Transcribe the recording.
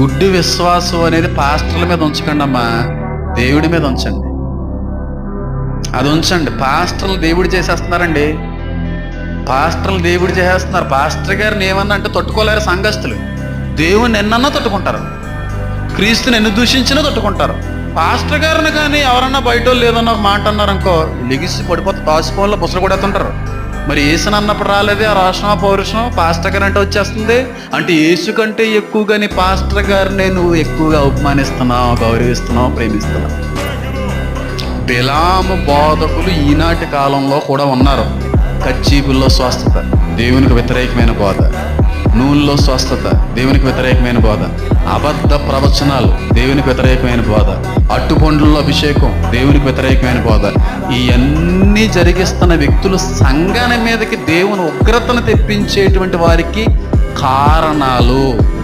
గుడ్డి విశ్వాసం అనేది పాస్టర్ల మీద ఉంచకండి అమ్మా. దేవుడి మీద ఉంచండి. అది ఉంచండి. పాస్టర్లు దేవుడు చేసేస్తున్నారండి. పాస్టర్లు దేవుడు చేసేస్తున్నారు. పాస్టర్ గారిని ఏమన్నా అంటే తట్టుకోలేరు సంఘస్థులు. దేవుని ఎన్నన్నా తట్టుకుంటారు. క్రీస్తుని ఎన్ని దూషించినా తట్టుకుంటారు. పాస్టర్ గారిని కానీ ఎవరన్నా బయట వాళ్ళు ఒక మాట అన్నారనుకో లెగిసి పడిపోతే తాసిపోల్లో బుసలు కొడేస్తుంటారు. మరి ఏసుని అన్నప్పుడు రాలేదే? ఆ రాష్ట్రం పౌరుషం పాస్టర్ గారు అంటే వచ్చేస్తుంది. అంటే యేసు కంటే ఎక్కువగాని పాస్టర్ గారిని నువ్వు ఎక్కువగా అవమానిస్తున్నావు గౌరవిస్తున్నావు ప్రేమిస్తున్నావు. బిలాము బోధకులు ఈనాటి కాలంలో కూడా ఉన్నారు. కచ్చీపుల్లో స్వస్థత దేవునికి వ్యతిరేకమైన బోధ. నూనెలో స్వస్థత దేవునికి వ్యతిరేకమైన బోధ. అబద్ధ ప్రవచనాలు దేవునికి వ్యతిరేకమైన బోధ. అట్టుపండ్లలో అభిషేకం దేవునికి వ్యతిరేకమైన బోధ. ఇవన్నీ జరిగిస్తున్న వ్యక్తులు సంఘాల మీదకి దేవుని ఉగ్రతను తెప్పించేటువంటి వారికి కారణాలు.